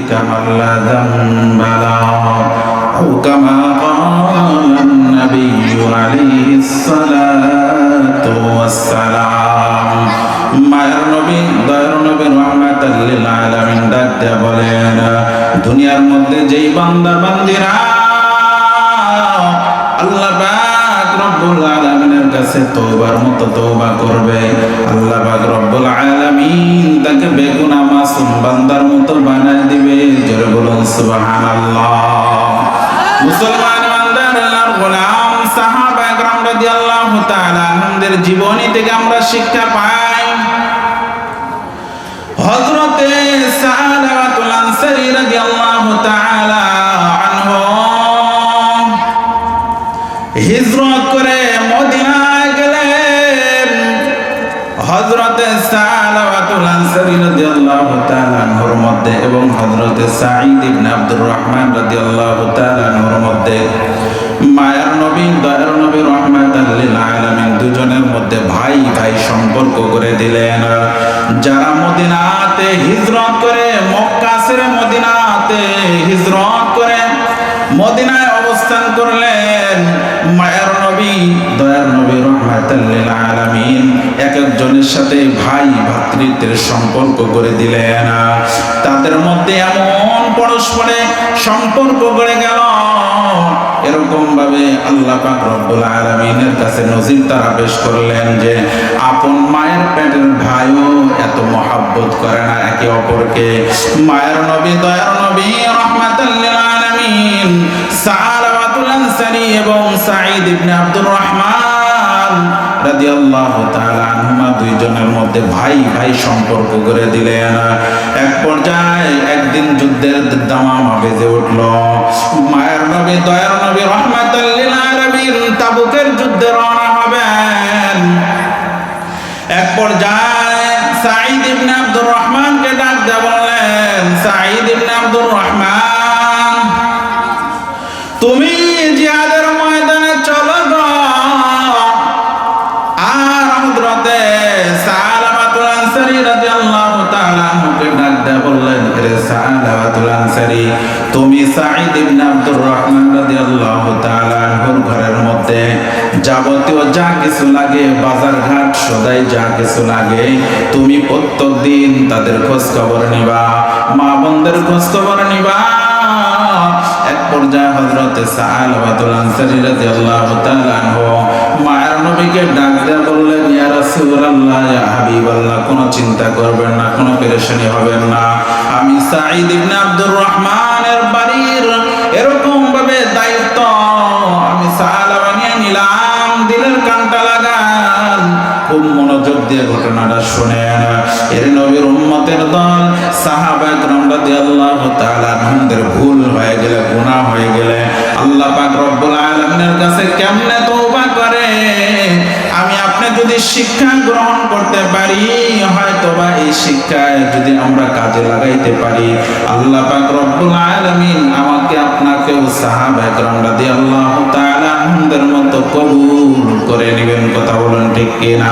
كمن لا ذنب له أو كما قال النبي عليه الصلاة والسلام মায়ের নবী দয়ার নবী রহমাতাল্লিল আলামিন ডাক দেয়া বলেন দুনিয়ার মধ্যে যেই বান্দা বান্দিরা আল্লাহ পাক রব্বুল আলামিনের কাছে তৌবার মতো তৌবা করবে। আল্লাহ পাক রব্বুল আলামিন তাকে বেগুনা মাসুম বান্দার মতো বানায় দিবে। জোরে বলুন, সুবহানাল্লাহ। মুসলমান বান্দার আল্লাহর গোলাম সাহাবা کرام রাদিয়াল্লাহু তাআলা আমাদের জীবনী থেকে আমরা শিক্ষা পাই। মধ্যে এবং হযরতে সাঈদ ইবনে আব্দুর রহমান রাদিয়াল্লাহু তাআলা আনহুর মধ্যে, মায়ার নবী, দয়ার নবী রহমাতাল লিল আলামিন দুজনের মধ্যে ভাই ভাই সম্পর্ক করে দিলেন। যারা মদিনাতে হিজরত করে, মক্কা ছেড়ে মদিনাতে হিজরত করে, মদিনায় অবস্থান করলেন, মায়ের নবী, দয়ার নবী রহমাতাল্লিল আলামিন এক একজনের সাথে ভাই ভাতৃত্বের সম্পর্ক করে দিলেন। তাদের মধ্যে এমন পরস্পরে সম্পর্ক করে গেল। এরকম ভাবে আল্লাহ পাক রব্বুল আলামিনের কাছে নজির তারা পেশ করলেন যে, আপন মায়ের পেটের ভাইও এত মহাব্বত করে না একে অপরকে। মায়ের নবী, দয়ার নবী রহমাতাল্লিল আলামিন সালাওয়াতুল আনসারী এবং সাঈদ ইবনে আব্দুর রহমান রাদিয়াল্লাহু তাআলা দুইজনের মধ্যে ভাই ভাই সম্পর্ক করে দিলেন। এক পর্যায়ে একদিন যুদ্ধের দামামা বেজে উঠল। মায়ের নবী, দয়ার নবী রহমাত আনসারী। তুমি সাঈদ ইবনে আব্দুর রহমান রাদিয়াল্লাহু তাআলা আনহুর ঘরের মধ্যে যাবতীয় যা কিছু লাগে বাজার ঘাট সদাই যা কিছু লাগে, তুমি প্রত্যেক দিন তাদের খোঁজ খবর নিবা, মা বোনদের খোঁজ খবর নিবা। পর্যায়ে আনহু মায়ের নবীকে ডাক দেয়া বললেন, ইয়া রাসূলুল্লাহ, ইয়া হাবিবাল্লাহ, কোনো চিন্তা করবেন না, কোনো পেরেশানি হবেন না। আমি সাঈদ ইবনে আব্দুর রহমানের বাড়ির এরকম ভাবে দিয়ে ঘটনাটা শুনেন। এর নবীর উম্মতের দল সাহাবা একরাম রাদিয়াল্লাহু তাআলা আনহুদের ভুল হয়ে গেলে, গুনাহ হয়ে গেলে আল্লাহ পাক রব্বুল আলামিনের কাছে কেমনে তওবা করে? আমি আপনি যদি শিক্ষা গ্রহণ করতে পারি, হয়তো বা এই শিক্ষায় যদি আমরা কাজে লাগাইতে পারি, আল্লাহ পাক রব্বুল আলামিন আমাকে আপনাকে ও সাহাবা একরাম রাদিয়াল্লাহু তাআলা আনহুদের মতো কবুল করে নেবেন, কথা বলেন ঠিক কিনা?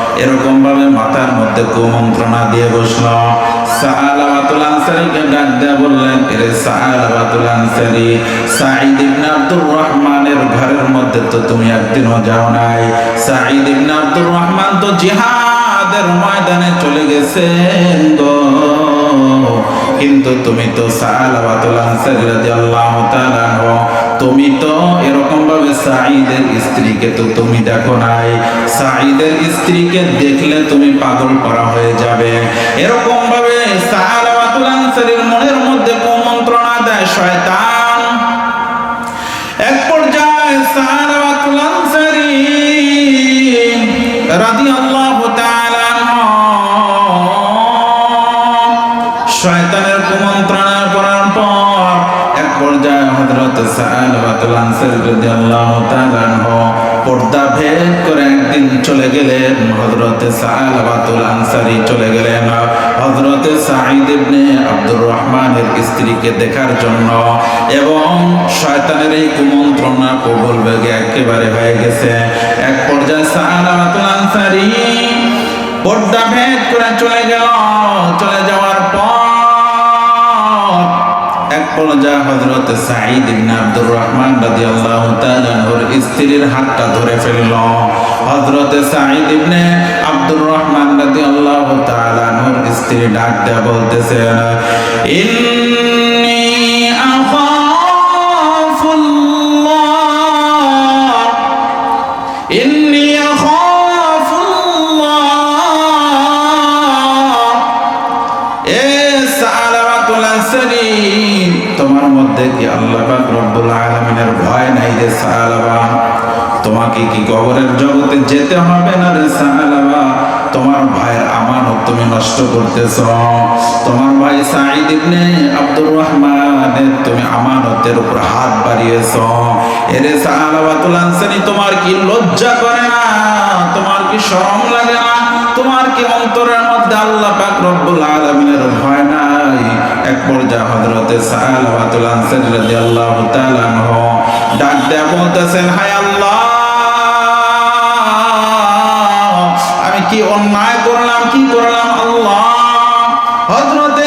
এরকম ভাবে মাথার মধ্যে কুমন্ত্রণা দিয়ে বসল। আনসারী রহমানের ঘরের মধ্যে তো তুমি একদিনও যাও নাই। রহমান তো জিহাদের ময়দানে চলে গেছেন গো। কিন্তু তুমি তো তুমি তো এরকম ভাবে সাঈদের স্ত্রীকে তো তুমি দেখো নাই। সাঈদের স্ত্রীকে দেখলে তুমি পাগল করা হয়ে যাবে। এরকম ভাবে সাআলাওয়াতুল আনসারীর মনের মধ্যে কুমন্ত্রণা দেয় শয়তান। রহমানের স্ত্রীকে দেখার জন্য এবং শয়তানের এই কুমন্ত্রণা কবুল বেগে একেবারে হয়ে গেছে। এক পর্যায়ে সালাবাতুল আনসারী পর্দা ভেদ করে চলে গেল। চলে যাওয়ার পর পর্যায়ে হজরত সাঈদ ইবনে আব্দুর রহমান রাদিয়াল্লাহু তাআলা আনহুর স্ত্রীর হাতটা ধরে ফেলল। হযরত সাঈদ ইবনে আব্দুর রহমান রাদিয়াল্লাহু তাআলা আনহুর স্ত্রী ডাক দেয়া বলতেছেন, ইন্নী তোমাকে কি কবরের জগতে যেতে হবে না রে সালাবা তোমার ভাইয়ের আমানত তুমি নষ্ট করতেছ। তোমার ভাই সাঈদ ইবনে আব্দুর রহমানের তুমি আমানতের উপর হাত বাড়িয়েছ। এরে সালাবাতুল আনসারী, তোমার কি লজ্জা করে না? তোমার কি শরম লাগে না? তোমার কি অন্তরের মধ্যে আল্লাহ পাক রব্বুল আলামিনের ভয় নাই? এক পর্যায়ে হযরতে সালাবাতুল আনসারী রাদিয়াল্লাহু তাআলা ডাক দেয়া বলতেছেন, হায় আল্লাহ! কি অন্যায় করলাম, কি করলাম? আল্লাহ। হযরতে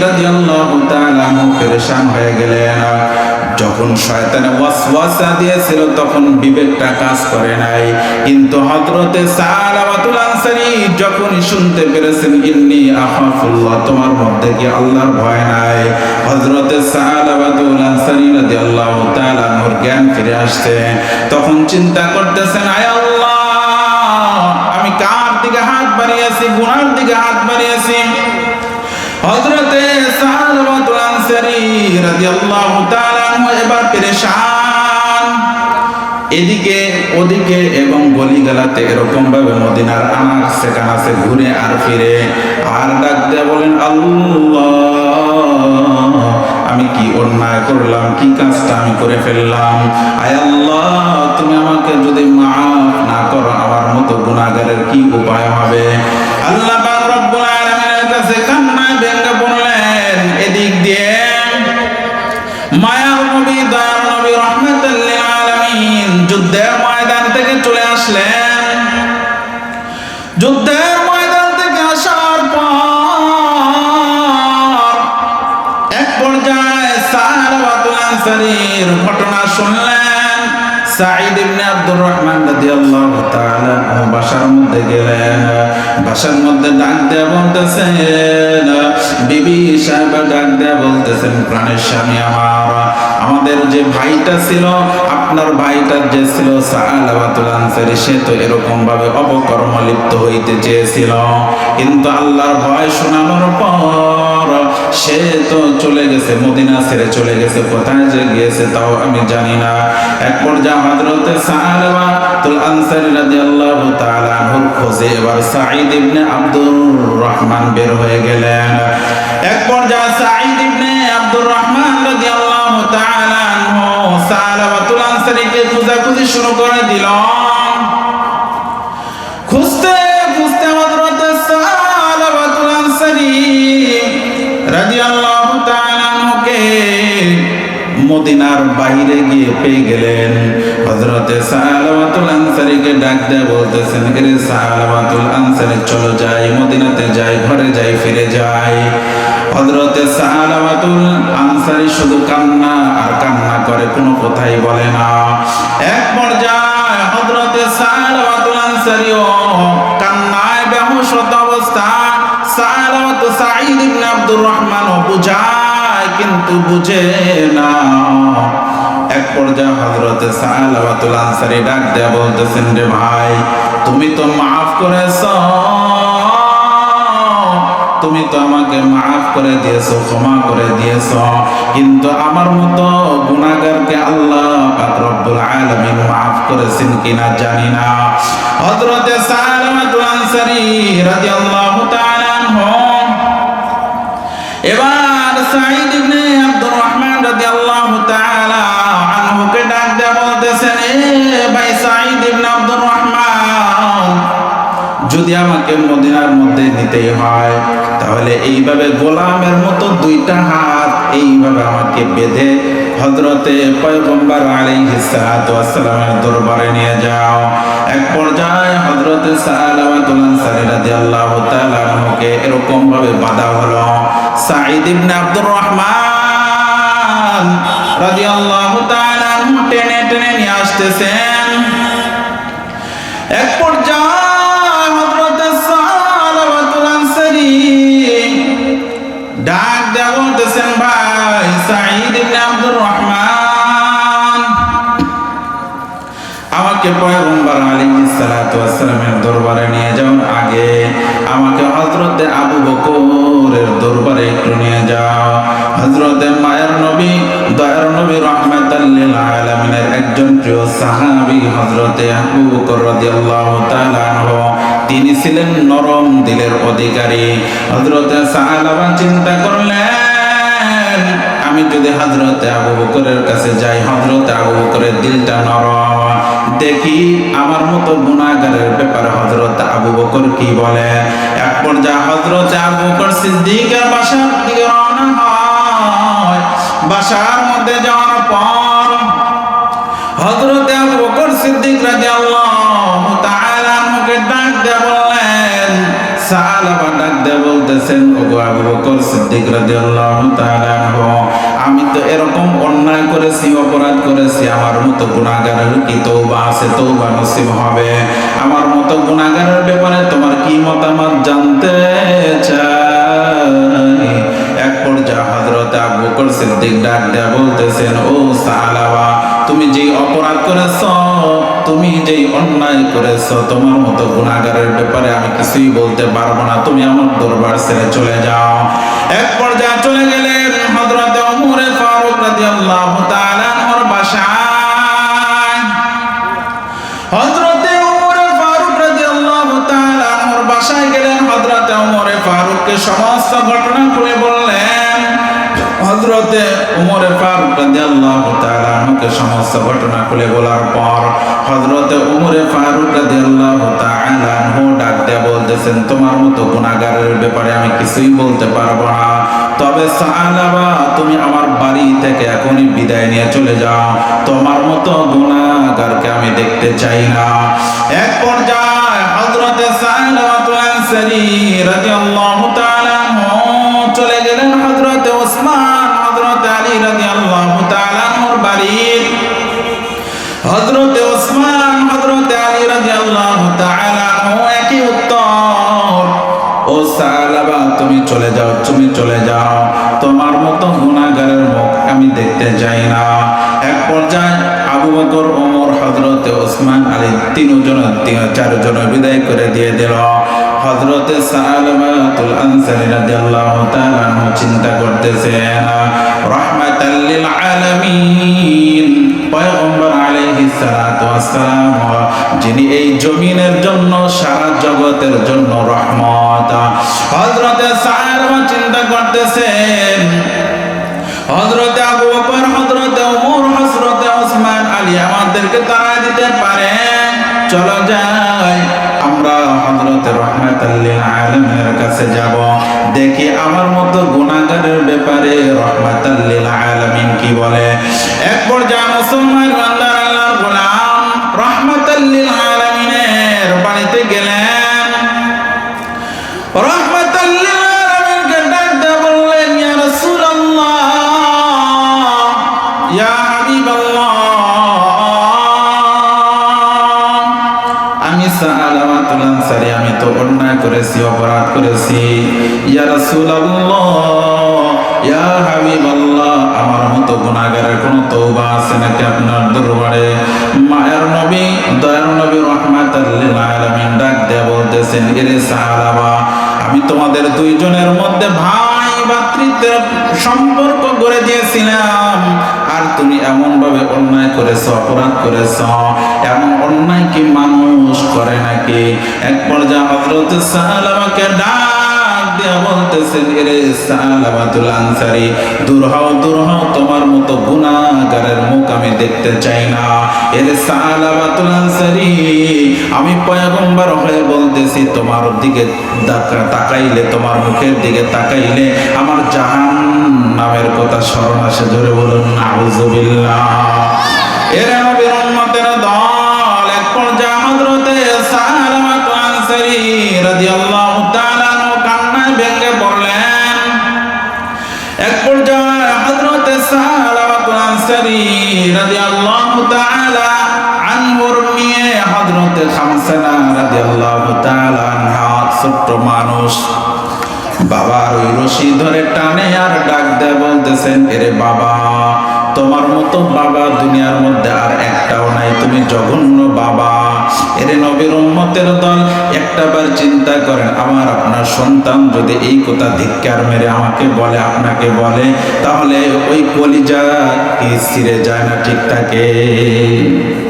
রাদিয়াল্লাহু তাআলা হয়ে গেলেন। যখন শয়তানে ওয়াসওয়াসা দিয়েছিল, তখন বিবেকটা কাজ করে নাই। কিন্তু হযরতে যখনই শুনতে পেরেছেন, ইন্নী আখাফুল্লাহ, তোমার মধ্যে কি আল্লাহর ভয় নাই? হযরতে সালাবাতুল আনসারী রাদিয়াল্লাহু তাআলা জ্ঞান ফিরে আসছে। তখন চিন্তা করতেছেন, আয় এদিকে, ওদিকে এবং এরকম ভাবে মদিনার আনার ঘুরে আর ফিরে আর ডাক দিয়ে বলেন, আল্লাহ, আমি কি অন্যায় করলাম, কি কাজটা আমি করে ফেললাম? আয় আল্লাহ, তুমি আমাকে যদি মাফ না করো, আমার মতো গুনাহগারের কি উপায় হবে? আল্লাহ কাছে পড়লেন। এদিক দিয়ে মায়ার নবী, দয়ার নবী রহমতুল্লিল যুদ্ধের ময়দান থেকে চলে আসলেন। যুদ্ধের ময়দান থেকে আসার পর এক পর্যায়ে সাহাবাতুল আনসারির ঘটনা শুনলেন। সাঈদ ইবনে আব্দুর রহমান রাদিয়াল্লাহু তাআলা বাসার মধ্যে গেলেন। বাসার মধ্যে ডাক দেয়া বলতেছেন, বিবি সাহেব ডাক দেয়া বলতেছেন, প্রাণের স্বামী আমার। আমাদের যে ভাইটা ছিল আপনার ভাইটার যে ছিল সালাবাতুল আনসারী, সে তো এরকম ভাবে অপকর্ম লিপ্ত হইতে চেয়েছিল। কিন্তু আল্লাহর ভয় শোনানোর পর সে তো চলে গেছে, মদিনা ছেড়ে চলে গেছে। কোথায় যে গিয়েছে তাও আমি জানি না। এক পর্যায়ে হযরতে সালাবাতুল আনসারী রাদিয়াল্লাহু তাআলা আনহুর খোঁজে এবার সাঈদ ইবনে আব্দুর রহমান বের হয়ে গেলেন। এক পর্যায়ে সাঈদ ইবনে আব্দুর রহমান খোঁজাখুঁজি শুরু করে দিল খুঁজতে খুঁজতে হযরত সালাবাতুল আনসারী রাদিয়াল্লাহু মদিনার বাইরে গিয়ে পেয়ে গেলেন। সালাবাতুল আনসারীকে ডাক দিয়ে বলতেছেন এরে সালাবাতুল আনসারী, চলো যাই, মদিনাতে যাই, ঘরে যাই, ফিরে যাই। হযরতে সালাবাতুল আনসারী শুধু কান্না করে কোনো কথাই বলে না। এক পর্যায়ে হযরতে সালাবাতুল আনসারীও কান্নায় বেহুশত অবস্থা সালাবাতু সাঈদ ইবনে আব্দুর রহমান বুঝায়, কিন্তু বুঝে না। এক পর্যায়ে হযরতে সালাবাতুল আনসারী ডাক দেয়া বলতেছেন, রে ভাই, তুমি তো মাফ করেছ। তুমি তো আমাকে মাফ করে দিয়েছ, ক্ষমা করে দিয়েছ। কিন্তু আমার মতো গুনাহগারকে আল্লাহ পাক রব্বুল আলামিন মাফ করেছেন কিনা জানি না। হযরতে সালামাতুল আনসারী রাদিয়াল্লাহু তাআলা এবার সাঈদ ইবনে আব্দুর রহমান রাদিয়াল্লাহু তাআলা আনহুকে ডাক দেয়া বলতেছেন, এ ভাই সাঈদ ইবনে আব্দুর রহমান, যদি আমাকে মদিনার মধ্যে নিতেই হয় তাহলে এইভাবে গোলামের মতো দুইটা হাত এইভাবে আমাকে বেঁধে হজরতে পয়গম্বর আলাইহিস সালাতু ওয়াসসালামের দরবারে নিয়ে যাও। এক পর্যায়ে হজরতে আনহুকে এরকম ভাবে বাঁধা হলো। সাঈদ ইবনে আব্দুর রহমান রাদিয়াল্লাহু তাআলা টেনে টেনে নিয়ে আসতেছেন। এক আলাইহিস সালাতু ওয়াসসালামের দরবারে নিয়ে আগে আমাকে হযরতে আবু বকরের দরবারে একটু নিয়ে যাও। হযরতে মায়ের নবী, দয়ার নবী রাহমাতাল লিল আলামিনের একজন প্রিয় হযরতে আবু বকর তিনি ছিলেন নরম দিলের অধিকারী। সাহাবা চিন্তা করলেন, আমি যদি হযরতে আবু বকরের কাছে যাই, হযরতে আবু বকরের দিলটা নরম। দেখি আমার মতো গুনাহগারের ব্যাপারে হযরত আবু বকর কি বলে? এক পর্যায়ে হযরত আবু বকর সিদ্দিকের বাসার দিকে রওনা হয়। বাসার মধ্যে যাওয়ার পর হযরত আবু বকর সিদ্দিক রাদিয়াল্লাহু তাআলা আমাকে ডাক দিয়ে বললেন সাহাবা ডাক দিয়ে বলতেছেন ওগো আবু বকর সিদ্দিক রাদিয়াল্লাহু তাআলা আমি তো এরকম অন্যায় করেছি, অপরাধ করেছি, আমার মতো গুনাহগারের কি তওবা আছে? তওবা নসিব হবে। আমার মতো গুনাহগারের ব্যাপারে তোমার কি মতামত জানতে চাই? এক পর্যায়ে হযরত আবু বকর সিদ্দিক ডাক দিয়ে বলতেছেন, ও সাহাবা তুমি যেই অপরাধ করেছ, তুমি যেই অন্যায় করেছ, তোমার মতো গুণাগারের ব্যাপারে আমি কিছুই বলতে পারব না। তুমি আমার দরবার ছেড়ে চলে যাও। এক পর্যায়ে চলে ফারুক ফারুক সমস্ত ঘটনা বলার পর ফারুক ডাক বলতেছেন, তোমার মতো গুনাহগারের ব্যাপারে আমি কিছুই বলতে পারব না। তবে সাহাবা তুমি আমার বাড়ি থেকে এখনই বিদায় নিয়ে চলে যাও। তোমার মতো গুনাহগারকে আমি দেখতে চাই না। এক পর্যায়ে হযরতে সালাওয়াতুল আনসারী রাদিয়াল্লাহু তাআলা চলে গেলেন হযরতে ওসমান, হযরতে আলী রাদিয়াল্লাহু তাআলা আনহুর বাড়ি। হযরতে ওসমান, হযরতে আলী রাদিয়াল্লাহু তাআলা আনহু একই উত্তর, ও তুমি চলে যাও, তুমি চলে যাও। তোমার মতো গুনাহগারের মুখ আমি দেখতে চাই না। এক পর্যায়ে আবু বকর, ওমর, হযরতে ওসমান আলী তিনজন তিন চারজন বিদায় করে দিয়ে দিল। হযরতে সালামাতুল আনসারী রাদিয়াল্লাহু তাআলা চিন্তা করতেছেন, রাহমাতাল লিল আলামিন। পয়গম্বর আলাইহিস সালাতু ওয়াসসালাম যিনি এই জমিনের জন্য, সারা জগতের জন্য রহমত। হযরতে সালামা চিন্তা করতেছেন। হযরতে আবু বকর, হযরতে ওমর হযরতে ওসমান আলী আমাদেরকে তারা দিতে পারে চলো যাই, আমরা হযরতে রহমাতাল্লিল আলামিনের কাছে যাব। দেখি আমার মতো গুনাহগারের ব্যাপারে রহমাতাল্লিল আলামিন কি বলে। এক পর্যায়ে মুসলমান আনসারী আমি তো অন্যায় করেছি, অপরাধ করেছি। আমার মতো গুনাহগারের কোনো তওবা আছে নাকি আপনার দরবারে? মায়ের নবী, দয়ার নবী রাহমাতাল আলামিন ডাক দেয়া বলতেছেন, এরে সাহাবা আমি তোমাদের দুইজনের মধ্যে ভাই ভাতৃত্বের সম্পর্ক গড়ে দিয়েছিলাম। আর তুমি এমন ভাবে অন্যায় করেছ, অপরাধ করেছ, এমন অন্যায় কি মানুষ করে নাকি? এক পর্যায়ে হজরত সাহাবাকে ডাক দিয়ে বলতেছেন, এরে সালাবাতুল আনসারি, দূর হও দূর হও, তোমার মতো গুনাহগারের মুখ আমি দেখতে চাই না। এরে সালাবাতুল আনসারি, আমি পয়গম্বর হয়ে বলতেছি, তোমার দিকে তাকাইলে, তোমার মুখের দিকে তাকাইলে আমার জাহান নামের কথা স্মরণ আসে ধরে বলুন, নাউজুবিল্লাহ। এর নবীর উম্মতের দল, এক পর্যায়ে হযরতে সালামাতু আনসারী রাদিয়াল্লাহু তাআলা এক পর্যায়ে রাদিয়াল্লাহু তাআলা আনহুর হযরতে খামসানা রাদিয়াল্লাহু তাআলা আনহা মানুষ। বাবার ওই রশি ধরে টানে আর ডাক দেয়, বলতেছেন, এরে বাবা, তোমার মতো বাবা দুনিয়ার মধ্যে আর একটাও নাই, তুমি জঘন্য বাবা। এরে নবীর উম্মতের দল একটাবার চিন্তা করেন, আমার আপনার সন্তান যদি এই কথা ধিক্কার মেরে আমাকে বলে, আপনাকে বলে, তাহলে ওই কলিজা কি ছিঁড়ে যায় না ঠিক থাকে?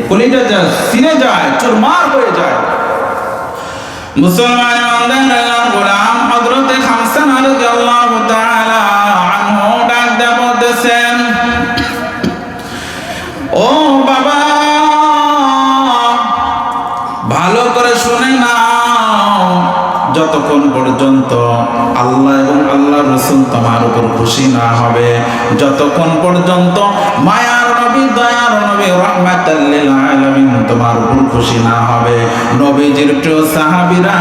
কলিজা যা ছিঁড়ে যায়, চুরমার হয়ে যায়। মুসলমান গোলাম হযরতে খামসান রাদিয়াল্লাহু ভালো করে শুনে নাও। যতক্ষণ পর্যন্ত আল্লাহ এবং আল্লাহ রসুল তোমার উপর খুশি না হবে, যতক্ষণ পর্যন্ত মায়ার নবী, দয়ার নবী রহমাতাল্লিল আলামিন তোমার উপর খুশি না হবে। নবীজির প্রিয় সাহাবীরা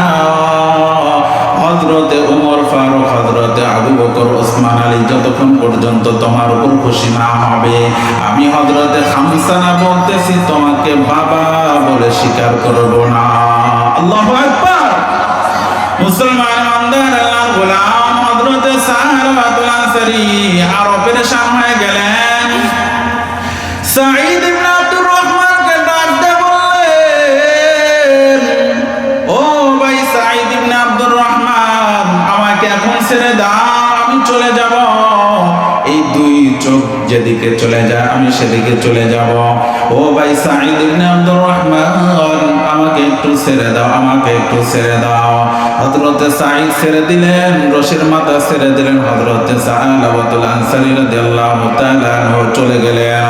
হজরতে উমর ফারুক হজরতে আবু বকর ওসমান আলী যতক্ষণ পর্যন্ত তোমার উপর খুশি না হবে, আমি হজরতে খামসানা বলতেছি, তোমাকে বাবা বলে স্বীকার করব না। আল্লাহু আকবার! মুসলমান ইমানদার আল্লাহর গোলাম হযরতে সাহাবাতুল আনসারী আরও পেরেশান হয়ে গেলেন। সাঈদ সাঈদ ইবনে আব্দুর রহমান, আমাকে একটু ছেড়ে দাও, আমাকে একটু ছেড়ে দাও। হযরতে সাঈদ ছেড়ে দিলেন, রশির মাথা ছেড়ে দিলেন, হযরতে সাহাবাতুল আনসারী রাদিয়াল্লাহু তাআলা চলে গেলেন।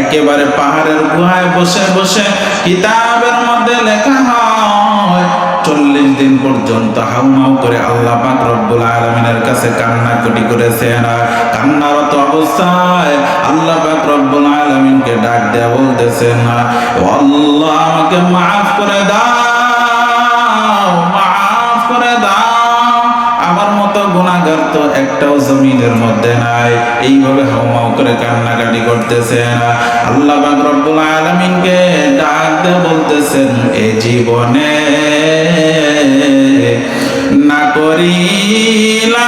একেবারে পাহাড়ের গুহায় বসে বসে কিতাবের মধ্যে লেখা হয়, চল্লিশ দিন পর্যন্ত হাউমাউ করে আল্লাহ পাক রব্বুল আলমিনের কাছে কান্না কান্নাকাটি করেছেন। কান্নারত অবস্থায় আল্লাহ দেয়া বলতেছেন আল্লাহ, আমাকে মাফ করে দাও, মাফ করে দাও। আমার মতো গুণাগার তো একটাও জমিনের মধ্যে নাই। এইভাবে হাউমাউ করে কান্নাকাটি করতেছেন আল্লাহ রব্বুল আলামিনকে ডাক দিয়ে বলতেছেন, এ জীবনে না করিলাম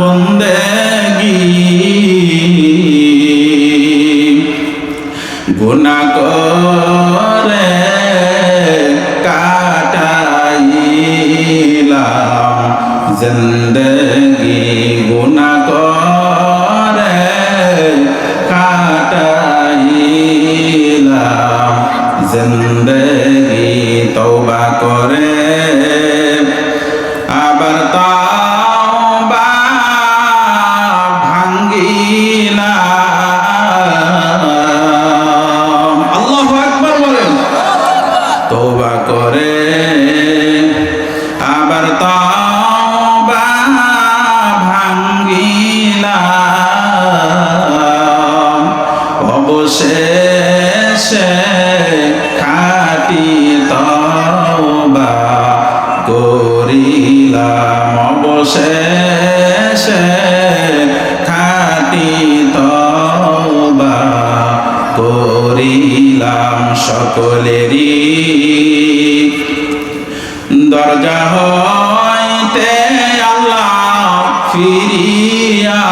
বন্দেগি। গুনা করে কাটাইলাম জিন্দগি গুনা অবশেষে খাটি তবা করিলাম সকলেরই। দরজা হইতে আল্লাহ ফিরিয়া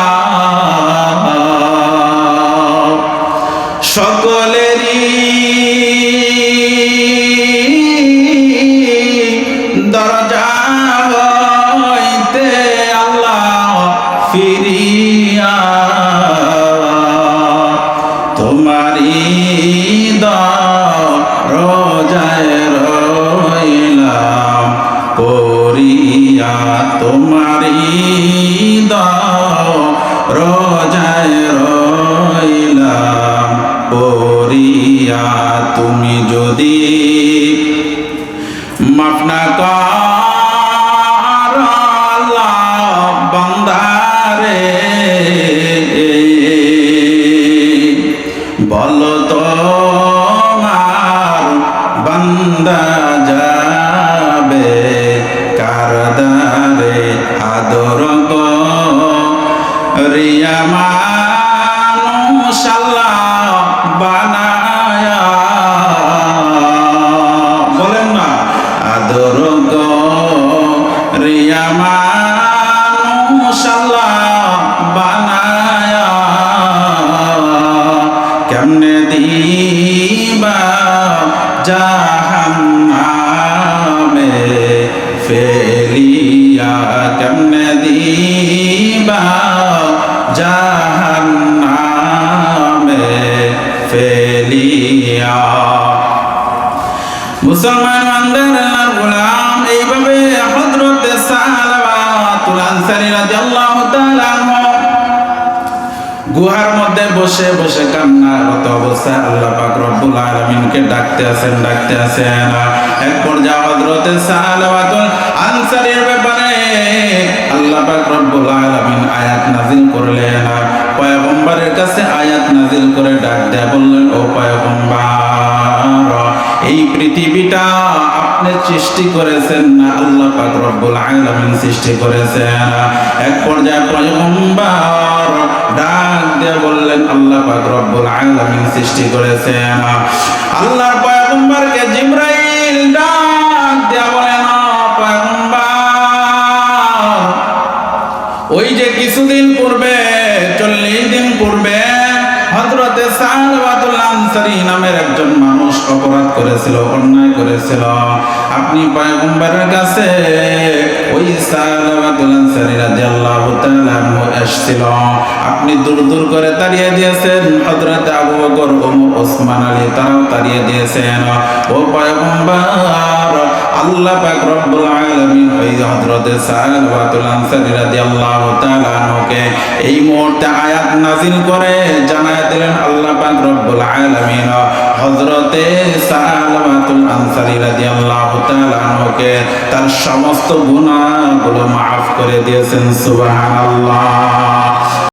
তোমারি রোজায় রইলাম পড়িয়া তুমি যদি আনসারী রাদিয়াল্লাহু তাআলা গুহার মধ্যে বসে বসে কান্নারত অবস্থায় আল্লাহ পাক রব্বুল আলামিনকে ডাকতে আছেন ডাকতে আছেন। এক পর্যায়ে হযরতে সালাওয়াতুল আনসারীর ব্যাপারে আল্লাহ পাক রব্বুল আলামিন আয়াত নাযিল করলেন। পয়গম্বরের কাছে আয়াত নাযিল করে ডাক দেয়া বললেন, ও পয়গম্বর এই পৃথিবীটা আপনি সৃষ্টি করেছেন না, আল্লাহ পাক রব্বুল আলামিন সৃষ্টি করেছেন। এক পর্যায়ে পয়গম্বর ডাক দিয়ে বললেন, আল্লাহ পাক রব্বুল আলামিন সৃষ্টি করেছেন। আল্লাহর পয়গম্বরকে জিবরাইল ডাক দিয়ে বলেন "ও পয়গম্বর, ওই যে কিছুদিন পূর্বে, চল্লিশ দিন পূর্বে হজরতে সালবাতুল আনসারী নামের একজন মানুষ অপরাধ করেছিল, অন্যায় করেছিল। আপনি পয়গম্বরের কাছে ওই সালবাতুল আনসারী রাদিয়াল্লাহু তাআলা মু এসেছিল। আপনি দূর দূর করে তাড়িয়ে দিয়েছেন। হযরত আবু বকর, ওমর, ওসমান আলী, তারাও তাড়িয়ে দিয়েছেন। ও পয়গম্বর আল্লাহ পাক রব্বুল আলামিন ওই হযরত সালবাতুল আনসারী রাদিয়াল্লাহু তাআলা আনহুকে এই মুহূর্তে আয়াত নাযিল করে জানায় দিলেন, আল্লাহ পাক রব্বুল আলামিন হযরতে সালবাতুল আনসারী রাদিয়াল্লাহু তাআলা আনহুকে তার সমস্ত গুনাহগুলো মাফ করে দিয়েছেন, সুবহানাল্লাহ।